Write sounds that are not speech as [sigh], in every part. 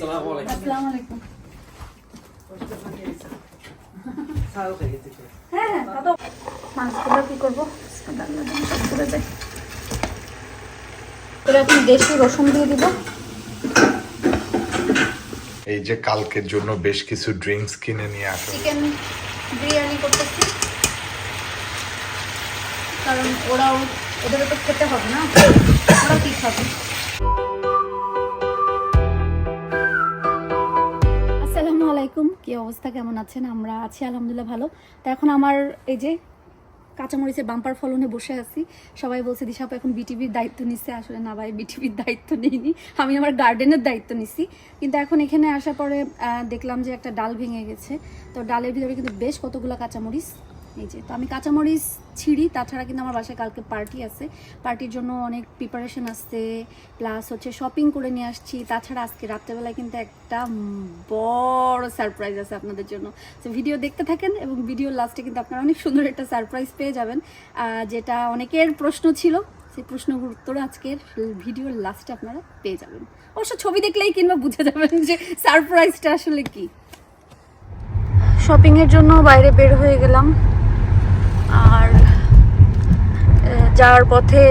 আসসালামু আলাইকুম আসসালামু আলাইকুম হয়ে মাছগুলো কি করব এখন দেশি রসুন দিয়ে দিব এই যে কালকের জন্য বেশ কিছু ড্রিঙ্কস কিনে নিয়ে আসো। চিকেন বিরিয়ানি করতেছি। কারণ ওরাও ওদেরও তো খেতে হবে না। ওরা কি খাবে? আলাইকুম। কি অবস্থা? কেমন আছেন? আমরা আছি, আলহামদুলিল্লাহ ভালো। তো এখন আমার এই যে কাঁচামরিচের বাম্পার ফলনে বসে আছি। সবাই বলছে দিশাপ এখন বিটিভির দায়িত্ব নিচ্ছে আসলে না ভাই বিটিভির দায়িত্ব নিইনি। আমি আমার গার্ডেনের দায়িত্ব নিছি। কিন্তু এখন এখানে আসার পরে দেখলাম যে একটা ডাল ভেঙে গেছে। তো ডালের ভিতরে কিন্তু বেশ কতগুলো কাঁচামরিচ। এই যে, তো আমি কাঁচামরিচ ছিঁড়ি, তাছাড়া কিন্তু আমার বাসায় কালকে পার্টি আছে। পার্টির জন্য অনেক প্রিপারেশন আসছে প্লাস হচ্ছে শপিং করে নিয়ে আসছি। তাছাড়া আজকে রাত্রেবেলায় কিন্তু একটা বড় সারপ্রাইজ আছে আপনাদের জন্য। তো ভিডিও দেখতে থাকেন এবং ভিডিওর লাস্টে কিন্তু আপনারা অনেক সুন্দর একটা সারপ্রাইজ পেয়ে যাবেন। যেটা অনেকের প্রশ্ন ছিল, সেই প্রশ্নগুলোর উত্তর আজকের ভিডিওর লাস্টে আপনারা পেয়ে যাবেন। অবশ্য ছবি দেখলেই কিংবা বুঝে যাবেন যে সারপ্রাইজটা আসলে কি। শপিংয়ের জন্য বাইরে বের হয়ে গেলাম আর আহ, যাওয়ার পথে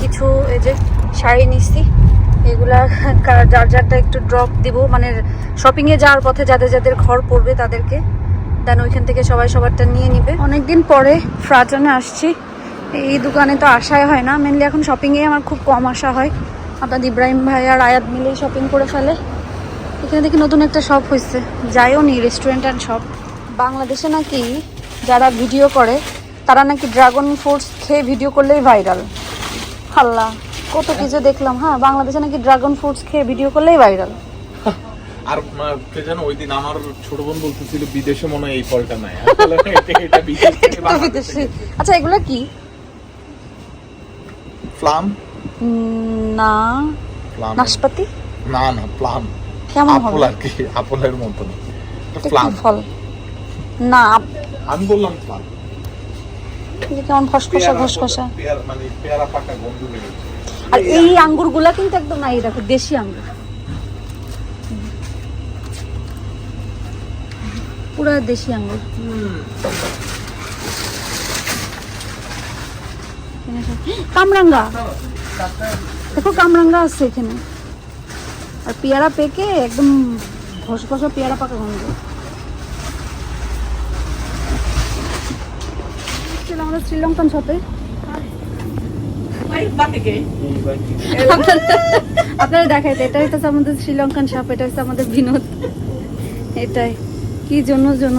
কিছু এই যে শাড়ি নিচ্ছি এগুলা যার যারটা একটু ড্রপ দিব। মানে শপিংয়ে যাওয়ার পথে যাদের যাদের ঘর পড়বে তাদেরকে দেন ওইখান থেকে সবাই সবারটা নিয়ে নিবে। অনেকদিন পরে ফ্রাজনে আসছি। এই দোকানে তো আসাই হয় না মেনলি এখন শপিংয়ে আমার খুব কম আসা হয়। আপনার ইব্রাহিম ভাই আর আয়াত মিলেই শপিং করে ফেলে। এখানে দেখি নতুন একটা শপ হয়েছে যাইও নি রেস্টুরেন্ট অ্যান্ড শপ বাংলাদেশে নাকি যারা ভিডিও করে তারা নাকি ড্রাগন ফ্রুটস খেয়ে ভিডিও করলেই ভাইরাল আল্লাহ কত কিছু দেখলাম হ্যাঁ বাংলাদেশে নাকি ড্রাগন ফ্রুটস খেয়ে ভিডিও করলেই ভাইরাল আর কে জানো ওই দিন আমার ছোট বোন বলতেছিল বিদেশে মনে হয় এই ফলটা নাই। এটা- এটা বিদেশ [laughs] আচ্ছা এগুলো কি? প্লাম? না। নাশপাতি? না না প্লাম। কেমন আপেল আর কি আপেলের মতো না প্লাম। ফল? না আমি বললাম প্লাম। কেমন খসখসা খসখসা মানে আর এই আঙ্গুরগুলা কিন্তু একদম না এই দেখো দেশি আঙ্গুর। পুরো দেশি আঙ্গুর। কামরাঙ্গা। দেখো কামরাঙ্গা আছে এখানে। আর পেয়ারা পেকে একদম ঘষ ঘষা পেয়ারা পাকা গন্ধ। ছিল আমাদের শ্রীলঙ্কান শপে আপনারা দেখাইতে এটা হচ্ছে আমাদের শ্রীলঙ্কান সাপ এটা হচ্ছে আমাদের বিনোদ। এটাই। কি জন্য জন্য?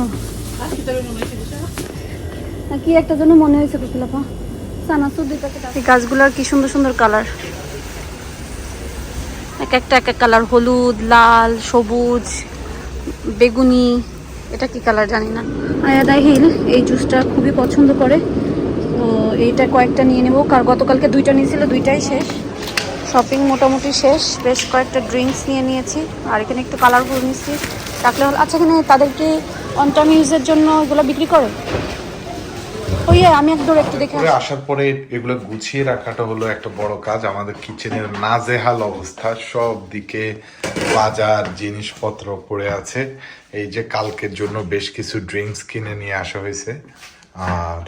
কি একটা জন্য মনে হয়েছে কুশলাপা সানাসুর এই গাছগুলোর কি সুন্দর সুন্দর কালার। এক একটা এক এক কালার হলুদ লাল সবুজ বেগুনি। এটা কি কালার জানি না। আয়াদা হিল এই জুসটা খুবই পছন্দ করে। এইটা কয়েকটা নিয়ে নেব। কার গতকালকে দুইটা নিয়েছিল দুইটাই শেষ। শপিং মোটামুটি শেষ। বেশ কয়েকটা ড্রিঙ্কস নিয়ে নিয়েছি। আর এখানে একটু কালারফুল নিচ্ছি। রাখলে হলো আচ্ছা এখানে তাদেরকে অন টাইম ইউজের জন্য এগুলো বিক্রি করে? ওই আমি একদম একটু দেখে আসার পরে এগুলো গুছিয়ে রাখাটা হলো একটা বড় কাজ। আমাদের কিচেনের নাজেহাল অবস্থা। সব দিকে বাজার জিনিসপত্র পড়ে আছে। এই যে কালকের জন্য বেশ কিছু ড্রিঙ্কস কিনে নিয়ে আসা হয়েছে। আর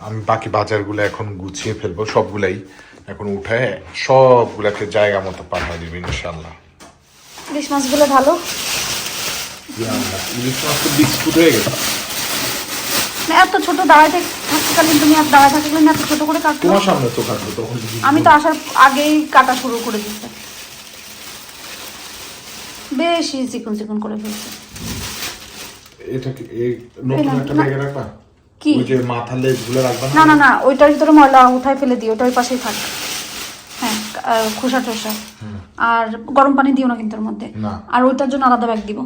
আমি বাকি বাজারগুলো এখন গুছিয়ে ফেলব সবগুলাই এখন উঠায় সবগুলাকে জায়গা মতো পাঠিয়ে দিবি ইনশাল্লাহ ইলিশ মাছগুলো ভালো? ইলিশ মাছ তো বিস্কুট হয়ে এত ছোট থাকতেকালীন তুমি আর দাঁড়ায় থাকলে না এত ছোট করে তোমার সামনে তো তখন আমি তো আসার আগেই কাটা শুরু করে দিচ্ছি বেশি চিকন চিকন করে ফেলছে। এটা কি এই নতুন একটা না। ব্যাগে রাখবা? কি? ওই যে মাথা লেজগুলো রাখবা না? না না ওইটার ভিতরে ময়লা উঠাই ফেলে দিও ওটা ওই পাশেই থাক। হ্যাঁ খোসা টোসা। আর গরম পানি দিও না কিন্তু ওর মধ্যে। আর ওইটার জন্য আলাদা ব্যাগ দিব।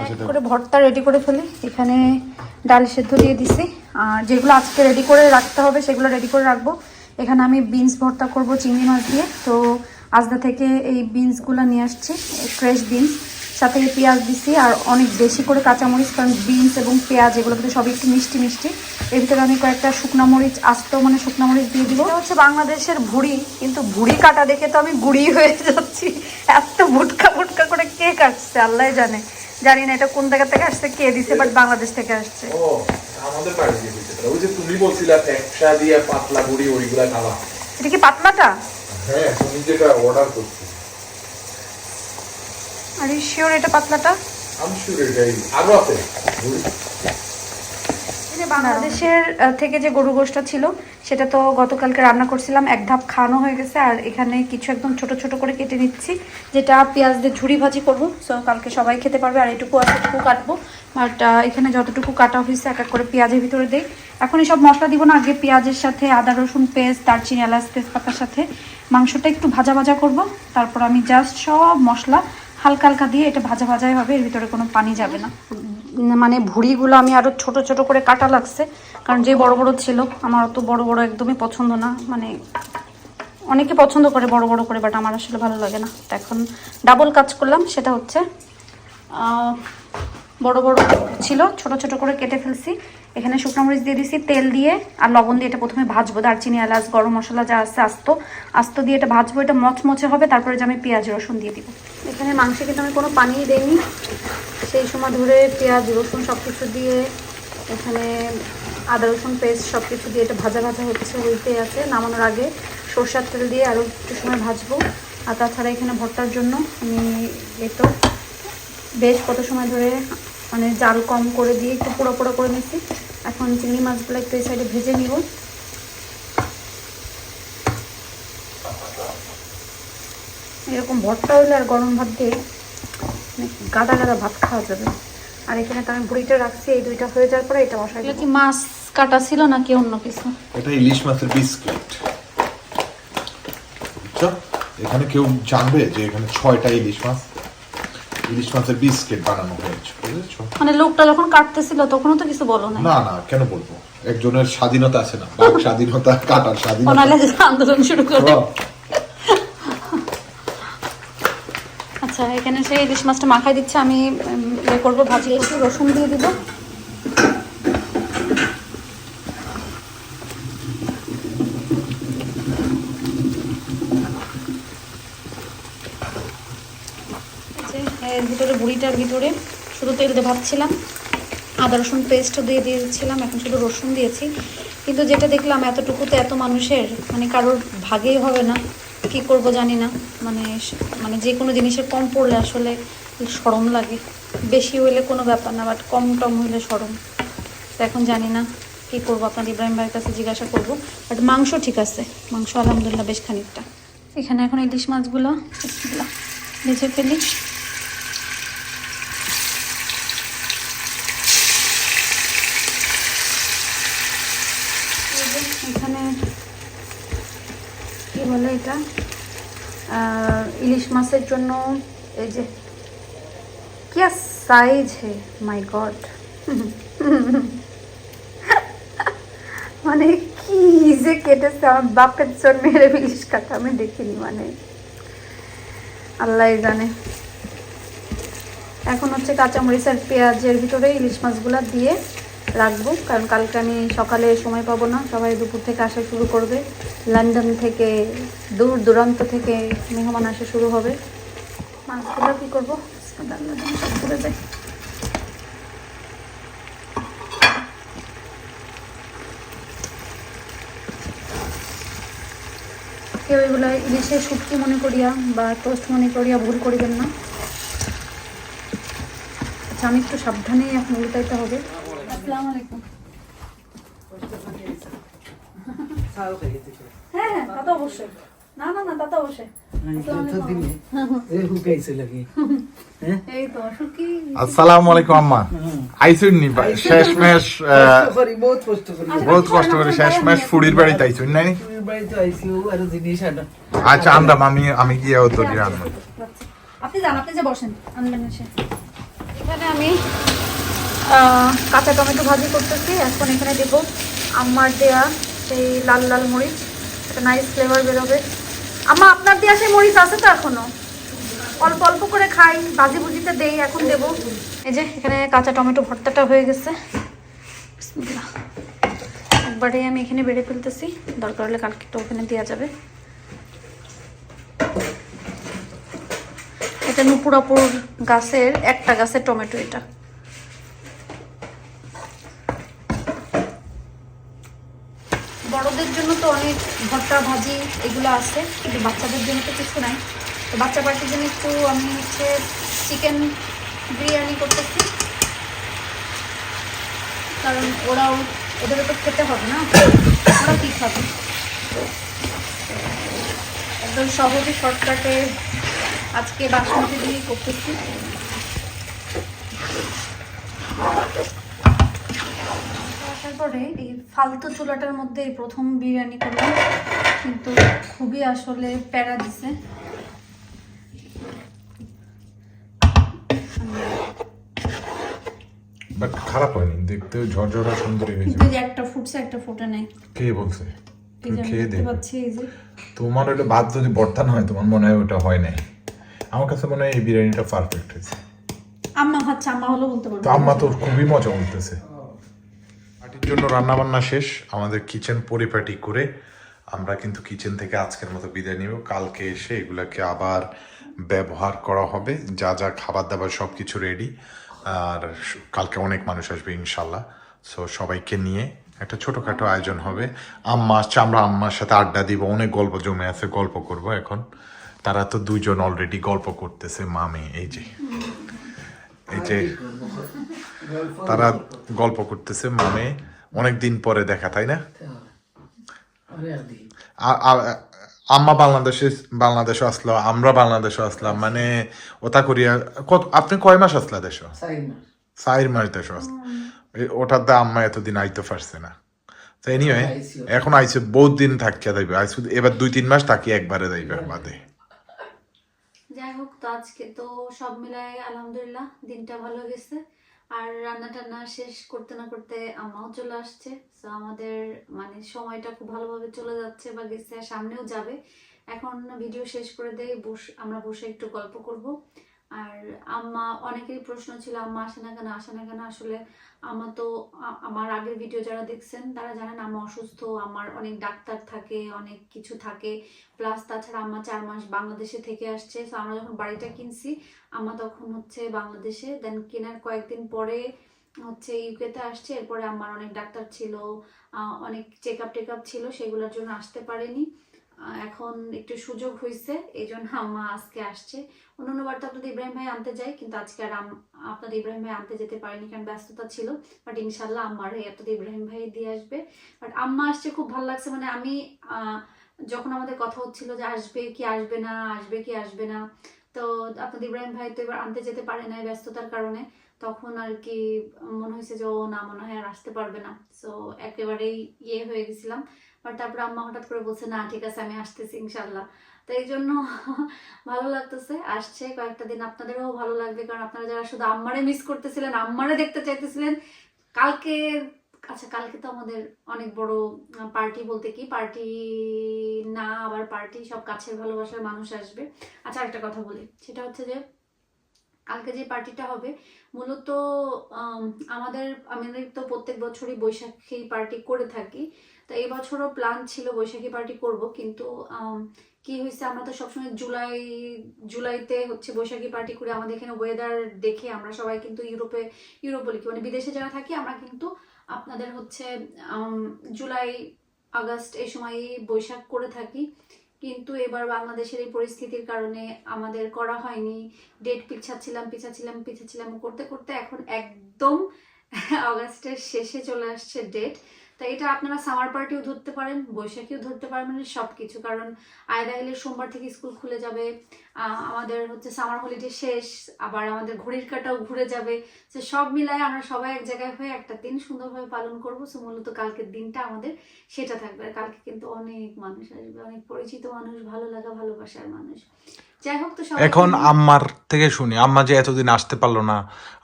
আচ্ছা, করে ভর্তা রেডি করে ফেলি। এখানে ডাল সেদ্ধ দিয়ে দিছি। আর যেগুলো আজকে রেডি করে রাখতে হবে সেগুলো রেডি করে রাখব। এখানে আমি বিনস ভর্তা করব চিংড়ি মাছ দিয়ে। তো আজদা থেকে এই বিনসগুলো নিয়ে আসছি ফ্রেশ বিনস সাথে পেঁয়াজ দিছি আর অনেক বেশি করে কাঁচামরিচ কারণ বিনস এবং পেঁয়াজ এগুলো কিন্তু সবই একটু মিষ্টি মিষ্টি। এর ভিতরে আমি কয়েকটা শুকনা মরিচ আস্ত মানে শুকনা মরিচ দিয়ে দিব। হচ্ছে বাংলাদেশের ভুড়ি কিন্তু ভুড়ি কাটা দেখে তো আমি গুড়ি হয়ে যাচ্ছি। এত ভুটকা ভুটকা কে কাটছে আল্লাহ জানে। জানি না এটা কোন জায়গা থেকে আসছে কে দিছে বাট বাংলাদেশ থেকে আসছে। আমাদের বাড়ি দিয়ে দিতে ওই যে তুমি বলছিলা একসা দিয়ে পাতলা গুড়ি ওইগুলা খাওয়া। এটা কি পাতলাটা? হ্যাঁ তুমি যেটা অর্ডার করছ। আর শিওর এটা পাতলাটা? বাংলাদেশের থেকে যে গরু গোশটা ছিল সেটা তো গতকালকে রান্না করছিলাম এক ধাপ খাওয়ানো হয়ে গেছে আর এখানে কিছু একদম ছোট ছোট করে কেটে নিচ্ছি যেটা পেঁয়াজ দিয়ে ঝুড়ি ভাজি করব সো কালকে সবাই খেতে পারবে আর এটুকু এটুকু কাটবো বাট এখানে যতটুকু কাটা হয়েছে এক এক করে পেঁয়াজের ভিতরে দিই। এখন এসব মশলা দিব না আগে পেঁয়াজের সাথে আদা রসুন পেস্ট দারচিনি এলাচ তেজপাতার সাথে মাংসটা একটু ভাজা ভাজা করব তারপর আমি জাস্ট সব মশলা হালকা হালকা দিয়ে এটা ভাজা ভাজাই হবে, এর ভিতরে কোনো পানি যাবে না। মানে ভুড়িগুলো আমি আরও ছোট ছোট করে কাটা লাগছে, কারণ যে বড় বড় ছিল, আমার অত বড় বড় একদমই পছন্দ না মানে অনেকে পছন্দ করে বড় বড় করে বাট আমার আসলে ভালো লাগে না। তো এখন ডাবল কাজ করলাম, সেটা হচ্ছে বড় বড় ছিল, ছোট ছোট করে কেটে ফেলছি। এখানে শুকনো মরিচ দিয়ে দিছি, তেল দিয়ে আর লবণ দিয়ে এটা প্রথমে ভাজবো। দারচিনি, এলাচ, গরম মশলা, যা আছে আস্ত। আস্ত দিয়ে এটা ভাজবো, এটা মচমচে হবে, তারপরে যে আমি পেঁয়াজ, রসুন দিয়ে দিব। এখানে মাংসে কিন্তু আমি কোনো পানি দেইনি। সেই সময় ধরে পেঁয়াজ, রসুন সব কিছু দিয়ে এখানে আদা, রসুন পেস্ট সব কিছু দিয়ে এটা ভাজা ভাজা হচ্ছে, হইতে আছে। নামানোর আগে সরষের তেল দিয়ে আরও একটু সময় ভাজবো। আর তাছাড়া এখানে ভর্তার জন্য আমি এই তো বেশ কত সময় ধরে মানে জাল কম করে দিয়ে একটু পোড়া পোড়া করে নিচ্ছি এখন চিংড়ি মাছগুলো একটু এই সাইডে ভেজে নিব। এরকম ভর্তা হলে আর গরম ভাত দিয়ে মানে গাদা গাদা ভাত খাওয়া যাবে। আর এখানে তো আমি বুড়িটা রাখছি এই দুইটা হয়ে যাওয়ার পরে এটা বসাই কি মাছ কাটা ছিল নাকি অন্য কিছু? এটা ইলিশ মাছের বিস্কিট। এখানে কেউ জানবে যে এখানে ছয়টা ইলিশ মাছ। ইলিশ মাছের বিস্কিট বানানো হয়েছে বুঝেছ? মানে লোকটা যখন কাটতেছিল তখনও তো কিছু বলো না না না কেন বলব? একজনের স্বাধীনতা আছে না বাক স্বাধীনতা কাটার স্বাধীনতা। ওনালে আন্দোলন শুরু করে। আচ্ছা এখানে সেই ইলিশ মাছটা মাখাই দিচ্ছে আমি উম, ইয়ে করব ভাজি একটু রসুন দিয়ে দিব এই যে, এর ভিতরে শুধু তেল দিয়ে ভাবছিলাম আদা, রসুন পেস্টও দিয়ে দিয়েছিলাম, এখন শুধু রসুন দিয়েছি। কিন্তু যেটা দেখলাম এতটুকুতে এত মানুষের মানে কারোর ভাগেই হবে না, কি করব জানি না। মানে মানে যে কোনো জিনিসের কম পড়লে আসলে সরম লাগে। বেশি হইলে কোনো ব্যাপার না বাট কম টম হইলে সরম। তো এখন জানি না কী করব আপনার ইব্রাহিম ভাইয়ের কাছে জিজ্ঞাসা করব। বাট মাংস ঠিক আছে, মাংস আলহামদুলিল্লাহ বেশ খানিকটা। এখানে এখন ইলিশ মাছগুলো ভেজে ফেলি। এখানে কি বলে এটা? ইলিশ মাছের জন্য এই যে, কি সাইজ হে? মাই গড মানে কি যে কেটেছে আমার বাপের জন্মের ইলিশ কাটা, আমি দেখিনি মানে। আল্লাহ জানে। এখন হচ্ছে কাঁচামরিচ আর পেঁয়াজের ভিতরে ইলিশ মাছগুলো দিয়ে রাখব, কারণ কালকে আমি সকালে সময় পাবো না। সবাই দুপুর থেকে আসা শুরু করবে। লন্ডন থেকে, দূর দূরান্ত থেকে মেহমান আসা শুরু হবে। মাছগুলো কী করব? কেউ এগুলো ইলিশের শুটকি মনে করিয়া বা টোস্ট মনে করিয়া ভুল করিবেন না। আচ্ছা আমি একটু সাবধানে এখন উল্টাইতে হবে। আসসালামু আলাইকুম। হ্যাঁ হ্যাঁ তা তো অবশ্যই। না না না তা তো অবশ্যই। হ্যাঁ আসসালামু আম্মা। আইসুন নি শেষ মেশ কষ্ট বহুত কষ্ট করি। শেষ মেশ ফুড়ির বাড়িতে আইসুন নাই? আচ্ছা আনলাম আমি আমি গিয়ে তো দিয়ে আপনি যান আপনি যে বসেন আনবেন এখানে আমি আহ, কাঁচা টমেটো ভাজি করতেছি। এখন এখানে দেব আমার দেয়া সেই লাল লাল মরিচ। একটা নাইস ফ্লেভার বেরোবে। আমা আপনার দেয়া সেই মরিচ আছে তো এখনও অল্প অল্প করে খাই, ভাজি ভুজিতে দেই, এখন দেব। এই যে, এখানে কাঁচা টমেটো ভর্তাটা হয়ে গেছে। একবারেই আমি এখানে বেড়ে ফেলতেছি। দরকার হলে কালকে তো ওখানে দেওয়া যাবে। এটা নুপুরাপুর গাছের, একটা গাছের টমেটো এটা। বড়দের জন্য তো অনেক ভর্তা, ভাজি এগুলো আছে, কিন্তু বাচ্চাদের জন্য তো কিছু নাই। তো বাচ্চা পার্টির জন্য একটু আমি হচ্ছে চিকেন বিরিয়ানি করতেছি। কারণ ওরাও, ওদেরও তো খেতে হবে না, ওরা কী খাবে একদম সহজে শর্টকাটে আজকে বাসমতি দিয়ে করতেছি। পরে এই ফালতু চুলাটার মধ্যে এই প্রথম বিরিয়ানি করলাম। কিন্তু খুবই আসলে প্যারা দিছে। বাট খারাপ হয়নি দেখতে ঝরঝরা সুন্দরী হয়েছে। কিন্তু একটা ফুটছে একটা ফুটে নেই। কে বলছে? তুমি খেয়ে দেখতে পাচ্ছি এই যে। তোমার ওটা ভাত যদি ভর্তা না হয় তোমার মনে হয় ওটা হয় নাই। আমার কাছে মনে হয় এই বিরিয়ানিটা পারফেক্ট হয়েছে। আম্মা খাচ্ছে আম্মা হলো বলতে পারব। আম্মা তো খুবই মজা পার্টির জন্য রান্না বান্না শেষ। আমাদের কিচেন পরিপাটি করে আমরা কিন্তু কিচেন থেকে আজকের মতো বিদায় নিব। কালকে এসে এগুলাকে আবার ব্যবহার করা হবে। যা যা খাবার দাবার সব কিছু রেডি আর কালকে অনেক মানুষ আসবে ইনশাল্লাহ সো সবাইকে নিয়ে একটা ছোটোখাটো আয়োজন হবে। আম্মা আসছে, আমরা আম্মার সাথে আড্ডা দিব। অনেক গল্প জমে আছে, গল্প করব এখন। তারা তো দুইজন অলরেডি গল্প করতেছে, মামে, এই যে। এই যে তারা গল্প করতেছে মানে অনেক দিন পরে দেখা তাই না? আম্মা বাংলাদেশে বাংলাদেশে আসলো আমরা বাংলাদেশে আসলাম মানে ওটা করিয়া কত আপনি কয় মাস আসলা দেশ? চার মাস। দেশ আসলা। ওটার দা আম্মা এতদিন আইতে পারছে না। তো এনিওয়ে আইসিও। এখন আইসে বহুত দিন থাকিয়া যাইবে আইসু এবার দুই তিন মাস থাকি একবারে যাইবে বাদে যাই হোক তো আজকে তো সব মিলাই আলহামদুলিল্লাহ দিনটা ভালো গেছে। আর রান্না টান্না শেষ করতে না করতে আম্মাও চলে আসছে। তো আমাদের মানে সময়টা খুব ভালোভাবে চলে যাচ্ছে বা গেছে সামনেও যাবে। এখন ভিডিও শেষ করে দেয় বস আমরা বসে একটু গল্প করব। আর আম্মা, অনেকেরই প্রশ্ন ছিল, আম্মা, আসে না কেন? আসে না কেন? আসলে আমার তো আমার আগের ভিডিও যারা দেখছেন, তারা জানেন আম্মা অসুস্থ আমার অনেক ডাক্তার থাকে, অনেক কিছু থাকে। প্লাস তাছাড়া আম্মা চার মাস বাংলাদেশে থেকে আসছে তো আমরা যখন বাড়িটা কিনছি, আম্মা তখন হচ্ছে বাংলাদেশে দেন কেনার কয়েকদিন পরে হচ্ছে ইউকেতে আসছে, এরপরে আমার অনেক ডাক্তার ছিল অনেক চেক আপ টেক আপ ছিল, সেগুলোর জন্য আসতে পারেনি। এখন একটু সুযোগ হয়েছে এই জন্য আম্মা আজকে আসছে। অন্যান্য বার তো আপনাদের ইব্রাহিম ভাই আনতে যাই কিন্তু আজকে আর আপনাদের ইব্রাহিম ভাই আনতে যেতে পারেনি কারণ ব্যস্ততা ছিল। বাট ইনশাল্লাহ আমার আপনাদের ইব্রাহিম ভাই দিয়ে আসবে। বাট আম্মা আসছে, খুব ভালো লাগছে। মানে আমি যখন আমাদের কথা হচ্ছিল যে আসবে কি আসবে না, আসবে কি আসবে না, তো আপনাদের ইব্রাহিম ভাই তো এবার আনতে যেতে পারে না ব্যস্ততার কারণে। তখন আর কি মনে হয়েছে যে ও না মনে হয় আর আসতে পারবে না। সো একেবারেই ইয়ে হয়ে গেছিলাম। বাট তারপরে আম্মা হঠাৎ করে বলছে, না, ঠিক আছে, আমি আসতেছি ইনশাল্লাহ তো এই জন্য [laughs] ভালো লাগতেছে, আসছে। কয়েকটা দিন আপনাদেরও ভালো লাগবে, কারণ আপনারা যারা শুধু আম্মারে মিস করতেছিলেন, আম্মারে দেখতে চাইতেছিলেন, কালকে আচ্ছা কালকে তো আমাদের অনেক বড় পার্টি বলতে কি? পার্টি না, আবার পার্টি সব কাছের ভালোবাসার মানুষ আসবে। আচ্ছা একটা কথা বলি। সেটা হচ্ছে যে, কালকে যে পার্টিটা হবে মূলত আমাদের আমাদের তো প্রত্যেক বছরই বৈশাখী পার্টি করে থাকি। তো এই বছরও প্ল্যান ছিল বৈশাখী পার্টি করব, কিন্তু কি হয়েছে আমরা তো সবসময় জুলাই, জুলাইতে হচ্ছে বৈশাখী পার্টি করে। আমাদের এখানে ওয়েদার দেখে আমরা সবাই কিন্তু ইউরোপে, ইউরোপ বলি কি মানে বিদেশে যারা থাকি আমরা কিন্তু আপনাদের হচ্ছে জুলাই, আগস্ট এই সময় বৈশাখ করে থাকি। কিন্তু এবার বাংলাদেশের এই পরিস্থিতির কারণে আমাদের করা হয়নি। ডেট পিছাচ্ছিলাম পিছাচ্ছিলাম পিছাচ্ছিলাম করতে করতে এখন একদম [laughs] অগাস্টের শেষে চলে আসছে ডেট তাই এটা আপনারা সামার পার্টিও ধরতে পারেন বৈশাখীও ধরতে পারেন মানে সব কিছু কারণ আয়দা হলে সোমবার থেকে স্কুল খুলে যাবে আমাদের হচ্ছে সামার হলিডে শেষ আবার আমাদের ঘড়ির কাটাও ঘুরে যাবে। তো সব মিলায় আমরা সবাই এক জায়গায় হয়ে একটা দিন সুন্দরভাবে পালন করব। সো মূলত কালকের দিনটা আমাদের সেটা থাকবে। আর কালকে কিন্তু অনেক মানুষ আসবে অনেক পরিচিত মানুষ ভালো লাগা ভালোবাসার মানুষ। যাই হোক তো সবাই এখন আম্মার থেকে শুনি আম্মা যে এতদিন আসতে পারল না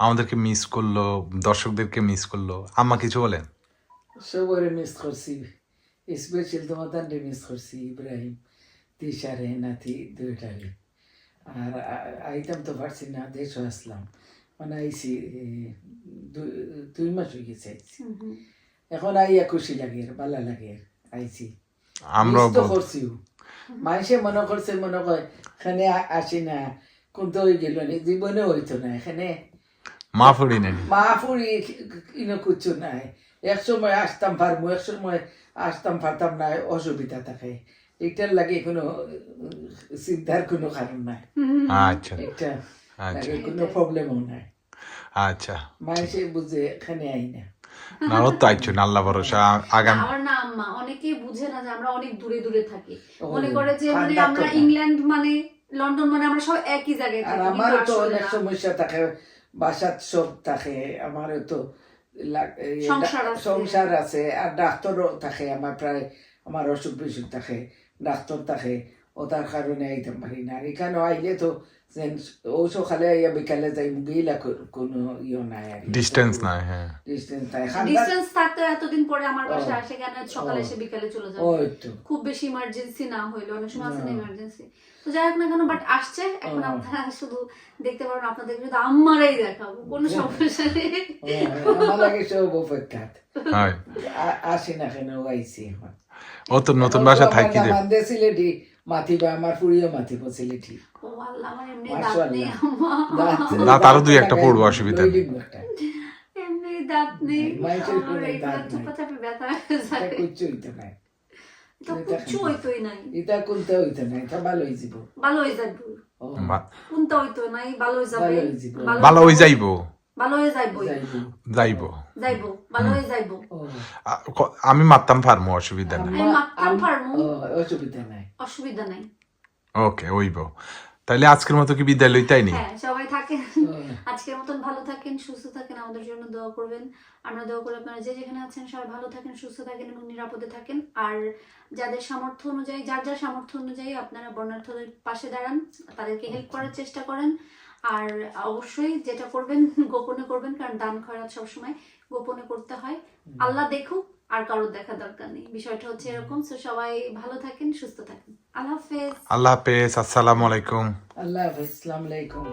আমাদেরকে মিস করল দর্শকদেরকে মিস করল আম্মা কিছু বলেন? সবরে মিস করছি স্পেশাল তোমাদের মিস করছি ইব্রাহিম তিসারে নাতি দুইটারে আর আইতাম তো পারছি না দেশও আসলাম মানে আইছি দুই- মাস হয়ে গেছে হুম। এখন আইয়া খুশি লাগে ভালো লাগে আইছি আমরাও তো বল- মানুষে মনে করছে মনে করে এখানে আসি না কিন্তু হয়ে গেল না জীবনে হইতো না এখানে মা ফুড়ি নেন মা ফুরি ইনো কিছু নাই এক সময় আসতাম পারব এক সময় আসতাম পারতাম না অসুবিধা থাকে এটার লাগে কোনো চিন্তার কোনো কারণ নাই আচ্ছা এটা কোনো প্রবলেমও নাই আচ্ছা মানুষে বুঝে এখানে আই না না ও তো আইছো আল্লাহ ভরসা আগাম আমার না আম্মা অনেকেই বুঝে না যে আমরা অনেক দূরে দূরে থাকি মনে করে যে মানে আমরা ইংল্যান্ড মানে লন্ডন মানে আমরা সব একই জায়গায় থাকি আমারও তো অনেক সমস্যা থাকে বাসাত সব থাকে আমারও তো সংসার আছে। সংসার আছে আর ডাক্তারও থাকে আমার প্রায় আমার অসুখ বিসুখ থাকে ডাক্তার থাকে ও তার কারণে আইতে পারি না আর এখানে আইলে তো ও সকালে আইয়া বিকালে যাই গেলা কোনো ইয়ে নাই আর ডিস্টেন্স নাই হ্যাঁ ডিস্টেন্স নাই ডিস্টেন্স থাকতে এতদিন পরে আমার বাসায় আসে কেন সকালে এসে বিকালে চলে যাবে ওই তো খুব বেশি ইমার্জেন্সি না হইল অনেক সময় আছে না। ইমার্জেন্সি তো যাই হোক না কেন বাট আসছে এখন আপনারা শুধু দেখতে পারেন আপনাদের কিন্তু আম্মারাই দেখাবো কোনো সমস্যা নেই। আমার লাগে সব অপেক্ষাত হয়। না কেন আইসি ও তো নতুন বাসা থাকি দে আমার দুই একটা পড়ব, অসুবিধা নেই। দাঁত নেই। এটা কোনটা হইতে নাই। এটা ভালো হয়ে যাব ভালো হয়ে যাবে কোনটা হইতো ভালো হয়ে যাবে। ভালো হয়ে যাবে। ভালো হয়ে যাইবো ভালো যাইবো। যাইব। আমি মারতাম পারমু অসুবিধা নাই। অসুবিধা অসুবিধা ওকে হইব তাইলে আজকের মতো কি বিদায় লইতাই নি? হ্যাঁ সবাই থাকেন। আজকের মতন ভালো থাকেন সুস্থ থাকেন আমাদের জন্য দোয়া করবেন। আমরা দোয়া করি আপনারা যে যেখানে আছেন সবাই ভালো থাকেন সুস্থ থাকেন এবং নিরাপদে থাকেন। আর যাদের সামর্থ্য অনুযায়ী যার যার সামর্থ্য অনুযায়ী আপনারা বর্ণার্থদের পাশে দাঁড়ান তাদেরকে হেল্প করার চেষ্টা করেন। আর অবশ্যই যেটা করবেন গোপনে করবেন কারণ দান খয়রাত সবসময়। গোপনে করতে হয়। আল্লাহ দেখুক আর কারোর দেখা দরকার নেই। বিষয়টা হচ্ছে এরকম। তো সবাই ভালো থাকেন সুস্থ থাকেন। আল্লাহ হাফেজ। আল্লাহ হাফেজ। আসসালামু আলাইকুম। আল্লাহ হাফেজ। আসসালামু আলাইকুম।